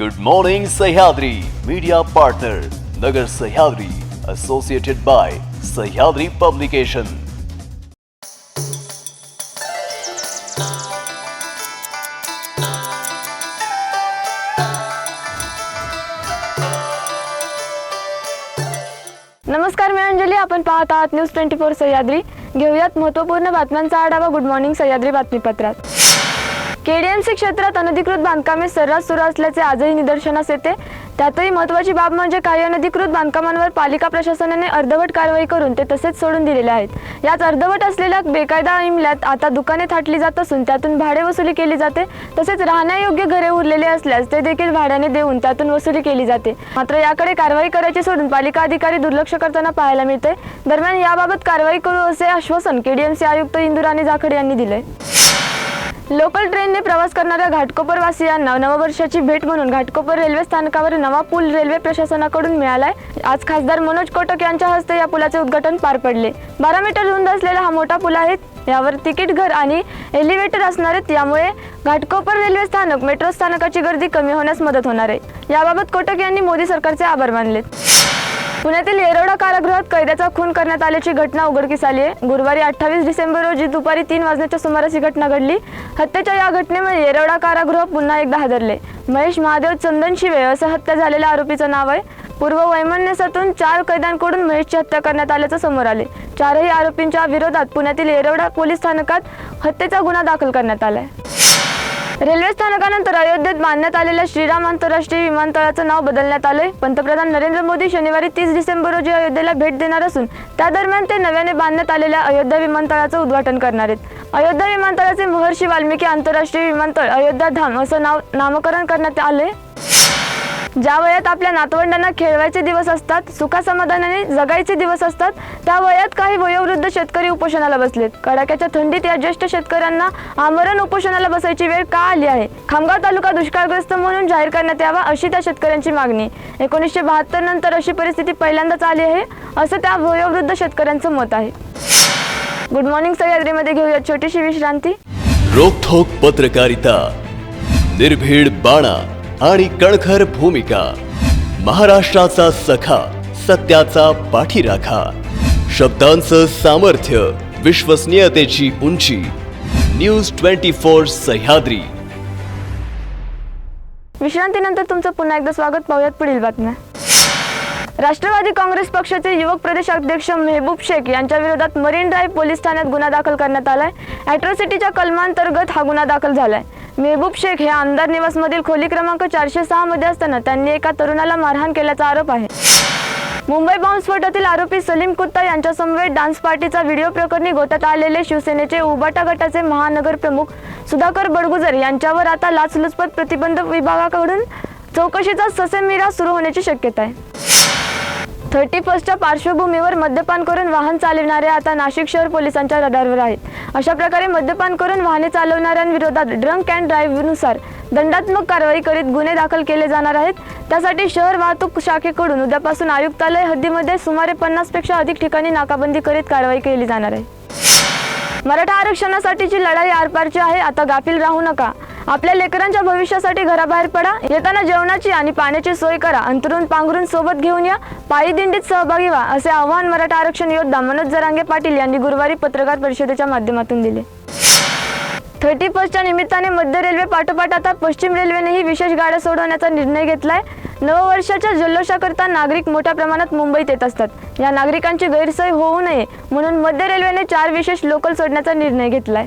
Good morning Sahyadri media partner Nagar Sahyadri associated by Sahyadri publication नमस्कार मी अंजली. आपण पाहत आहात न्यूज ट्वेंटी फोर सह्याद्री घेऊयात महत्त्वपूर्ण बातम्यांचा आढावा. गुड मॉर्निंग सह्याद्री बातमीपत्रात. केडीएमसी क्षेत्रात अनधिकृत बांधकामे सर्रास सुरू असल्याचे आजही निदर्शनास येते. त्यातही महत्त्वाची बाब म्हणजे काही अनधिकृत बांधकामांवर पालिका प्रशासनाने अर्धवट कारवाई करून ते तसेच सोडून दिलेले आहेत. याच अर्धवट असलेल्या बेकायदा इमल्यात आता दुकाने थाटली जात असून त्यातून भाडे वसुली केली जाते. तसेच राहण्यायोग्य घरे उरलेले असल्यास ते देखील भाड्याने देऊन त्यातून वसुली केली जाते. मात्र याकडे कारवाई करायची सोडून पालिका अधिकारी दुर्लक्ष करताना पाहायला मिळते. दरम्यान याबाबत कारवाई करू असे आश्वासन केडीएमसी आयुक्त इंदुराणी जाखड यांनी दिले लोकल ट्रेनने प्रवास करणाऱ्या घाटकोपरवासियांना नववर्षाची भेट म्हणून घाटकोपर रेल्वे स्थानकावर नवा पूल रेल्वे प्रशासनाकडून मिळालाय. आज खासदार मनोज कोटक यांच्या हस्ते या पुलाचे उद्घाटन पार पडले. बारा मीटर रुंद असलेला हा मोठा पूल आहे. यावर तिकीट घर आणि एलिव्हेटर असणार आहेत. यामुळे घाटकोपर रेल्वे स्थानक मेट्रो स्थानकाची गर्दी कमी होण्यास मदत होणार आहे. याबाबत कोटक यांनी मोदी सरकारचे आभार मानलेत. पुण्यातील येरवडा कारागृहात कैद्याचा खून करण्यात आल्याची घटना उघडकीस आली आहे. गुरुवारी अठ्ठावीस डिसेंबर रोजी दुपारी तीन वाजण्याच्या सुमारास ही घटना घडली. हत्येच्या या घटनेमुळे येरवडा कारागृह पुन्हा एकदा हादरले. महेश महादेव चंदन शिवे असं हत्या झालेल्या आरोपीचं नाव आहे. पूर्व वैमनस्यातून चार कैद्यांकडून महेशची हत्या करण्यात आल्याचं समोर आले. चारही आरोपींच्या विरोधात पुण्यातील येरवडा पोलीस स्थानकात हत्येचा गुन्हा दाखल करण्यात आलाय. रेल्वे स्थानकानंतर अयोध्येत बांधण्यात आलेल्या श्रीराम आंतरराष्ट्रीय विमानतळाचं नाव बदलण्यात आलंय. पंतप्रधान नरेंद्र मोदी शनिवारी तीस डिसेंबर रोजी अयोध्येला भेट देणार असून त्या दरम्यान ते नव्याने बांधण्यात आलेल्या अयोध्या विमानतळाचं उद्घाटन करणार आहेत. अयोध्या विमानतळाचे महर्षी वाल्मिकी आंतरराष्ट्रीय विमानतळ अयोध्या धाम असं नाव नामकरण करण्यात आले ज्या वयात आपल्या नातवंडांना खेळवायचे दिवस असतात सुखासमाधानाने जगायचे दिवस असतात त्या वयात काही वयोवृद्ध शेतकरी उपोषणाला बसलेत. कडाक्याच्या थंडीत या ज्येष्ठ शेतकऱ्यांना आमरण उपोषणाला बसायची वेळ का आली आहे? खामगाव तालुका दुष्काळग्रस्त म्हणून जाहीर करण्यात यावा अशी त्या शेतकऱ्यांची मागणी. एकोणीसशे बहात्तर नंतर अशी परिस्थिती पहिल्यांदाच आली आहे असं त्या वयोवृद्ध शेतकऱ्यांचं मत आहे. गुड मॉर्निंग सह्याद्रीमध्ये घेऊया छोटीशी विश्रांती. रोखोक पत्रकारिता. निर्भीड बाणा. आणि कणखर भूमिका. महाराष्ट्राचा सखा सत्याचा पाठीराखा. शब्दांचं सामर्थ्य विश्वसनीयतेची उंची. News twenty four Sahyadri. विश्रांतीनंतर तुमचं पुन्हा एकदा स्वागत. पाहूयात पुढील बातम्या. राष्ट्रवादी काँग्रेस पक्षाचे युवक प्रदेश अध्यक्ष मेहबूब शेख यांच्या विरोधात मरीन ड्राईव्ह पोलीस ठाण्यात गुन्हा दाखल करण्यात आलाय. अॅट्रॉसिटीच्या कलमांतर्गत हा गुन्हा दाखल झालाय. मेहबूब शेख हे आमदार निवासमधील खोली क्रमांक चारशे सहा मध्ये असताना त्यांनी एका तरुणाला मारहाण केल्याचा आरोप आहे. मुंबई बॉम्बस्फोटातील आरोपी सलीम कुत्ता यांच्यासमवेत डान्स पार्टीचा व्हिडिओ प्रकरणी गोत्यात आलेले शिवसेनेचे उबाटा गटाचे महानगर प्रमुख सुधाकर बडगुजर यांच्यावर आता लाचलुचपत प्रतिबंध विभागाकडून चौकशीचा ससेमिरा सुरू होण्याची शक्यता आहे. थर्टी फर्स्टच्या पार्श्वभूमीवर मद्यपान करून वाहन चालविणारे आता नाशिक शहर पोलिसांच्या रडारवर आहेत. अशा प्रकारे मद्यपान करून वाहने चालवणाऱ्यांविरोधात ड्रंक अँड ड्राईव्हनुसार दंडात्मक कारवाई करीत गुन्हे दाखल केले जाणार आहेत. त्यासाठी शहर वाहतूक शाखेकडून उद्यापासून आयुक्तालय हद्दीमध्ये सुमारे पन्नासपेक्षा अधिक ठिकाणी नाकाबंदी करीत कारवाई केली जाणार आहे. मराठा आरक्षणासाठीची लढाई आरपारची आहे. आता गाफील राहू नका. आपल्या लेकरांच्या भविष्यासाठी घराबाहेर पडा. येताना जेवणाची आणि पाण्याची सोय करा. अंतरून पांघरून सोबत घेऊन या. पायी दिंडीत सहभागी व्हा असे आवाहन मराठा आरक्षण योद्धा मनोज जरांगे पाटील यांनी गुरुवारी पत्रकार परिषदेच्या माध्यमातून दिले. थर्टी फर्स्टच्या निमित्ताने मध्य रेल्वे पाठोपाठ आता पश्चिम रेल्वेनेही विशेष गाड्या सोडवण्याचा निर्णय घेतलाय. नववर्षाच्या जल्लोषाकरता नागरिक मोठ्या प्रमाणात मुंबईत येत असतात. या नागरिकांची गैरसोय होऊ नये म्हणून मध्य रेल्वेने चार विशेष लोकल सोडण्याचा निर्णय घेतलाय.